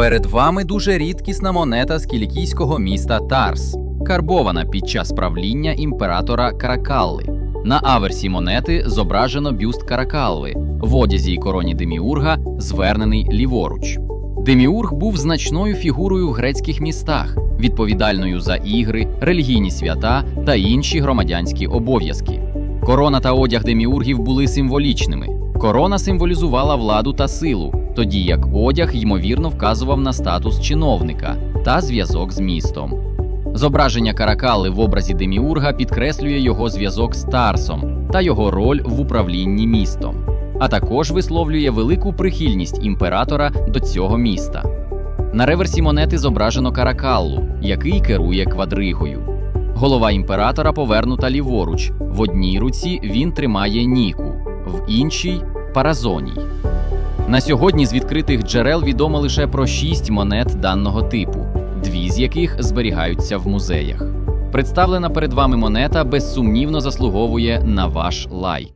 Перед вами дуже рідкісна монета з кілікійського міста Тарс, карбована під час правління імператора Каракалли. На аверсі монети зображено бюст Каракалви в одязі й короні Деміурга, звернений ліворуч. Деміург був значною фігурою в грецьких містах, відповідальною за ігри, релігійні свята та інші громадянські обов'язки. Корона та одяг деміургів були символічними. Корона символізувала владу та силу, тоді як одяг ймовірно вказував на статус чиновника та зв'язок з містом. Зображення Каракали в образі Деміурга підкреслює його зв'язок з Тарсом та його роль в управлінні містом, а також висловлює велику прихильність імператора до цього міста. На реверсі монети зображено Каракаллу, який керує квадригою. Голова імператора повернута ліворуч. В одній руці він тримає Ніку, в іншій Паразоній. На сьогодні з відкритих джерел відомо лише про шість монет даного типу, дві з яких зберігаються в музеях. Представлена перед вами монета безсумнівно заслуговує на ваш лайк.